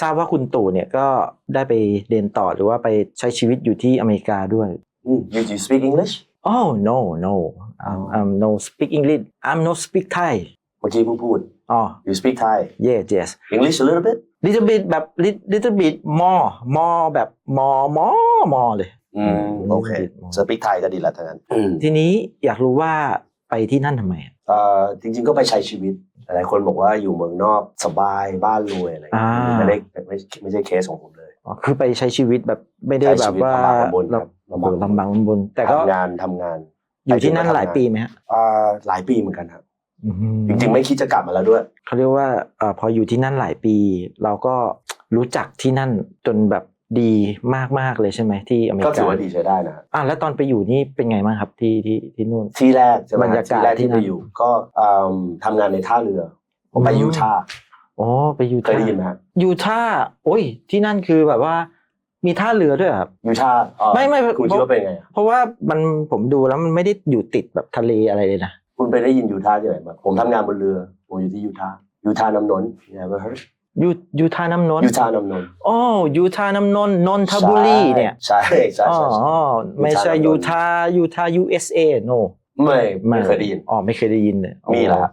ทราบว่าคุณตู่เนี่ยก็ได้ไปเรียนต่อหรือว่าไปใช้ชีวิตอยู่ที่อเมริกาด้วย Mm, you, you speak English Oh no no um, um no speak English I'm no speak Thai เมื่อกี้เพิ่งพูด อ๋อ you speak Thai yes yes English a little bit little bit แบบ lit- little bit more more แบบ more more more เลย อืมโอเค little bit more speak Thai ก็ดีละทั้งนั้นอืมทีนี้อยากรู้ว่า ไปที่นั่นทำไมอะเอ่อจริง ๆ ก็ไปใช้ชีวิต หลายคนบอกว่าอยู่เมืองนอกสบายบ้านรวยอะไรอย่างเงี้ยไม่ได้ไม่ไม่ใช่เคสของผมเลยอ๋อคือไปใช้ชีวิตแบบไม่ได้ใช้แบชีบวิตว่าลำบากลำบนครับลำบากลำบากลำบน แต่ก็ทำงานทำงาน อยู่ที่นั่นหลายปีไหมฮะอ่าหลายปีเหมือนกันครับอืมจริงๆไม่คิดจะกลับมาแล้วด้วยเขาเรียกว่าเอ่อพออยู่ที่นั่นหลายปี เราก็รู้จักที่นั่นจนแบบ ดีมากๆเลยใช่ไหมที่อเมริก็กาถือว่าดีใช้ได้นะอะแล้วตอนไปอยู่นี่เป็นไงบ้างครับที่ที่ที่นู่นที่แรกใช่ไหมบรรยากาศที่แรกที่ที่นั่ไปนอยู่ ก็อืมทำงานในท่าเรือผมไปอืมยูทาห์อ๋อไปยูเคทายได้ห์ยินไหมฮะยูทาห์โอ้ย ที่นั่นคือแบบว่า มีท่าเรือด้วยเหรอครับยูทาห์เอ่อไม่ไม่คุณคิดว่าเป็นไงอะเพราะว่ามันผมดูแล้วมันไม่ได้อยู่ติดแบบทะเลอะไรเลยนะคุณไปได้ยินยูทาห์ที่ไหนมาผมทำงานบนเรือผมอยู่ที่ยูทาห์ยูทาห์น้ำนนท์ you ever heard ยูยูทาห์น้ำนนท์ยูทาห์น้ำนนท์อ๋อยูทาห์น้ำนนท์นนทบุรีเนี่ยใช่ใช่อ๋อใช่ใช่อ๋อไม่ใช่ยูยูทาทาห์ห์ยูทาห์ USA no ไม่ไม่เคยได้ยินอ๋อไม่เคยได้ยินเลยมีเหรอฮะ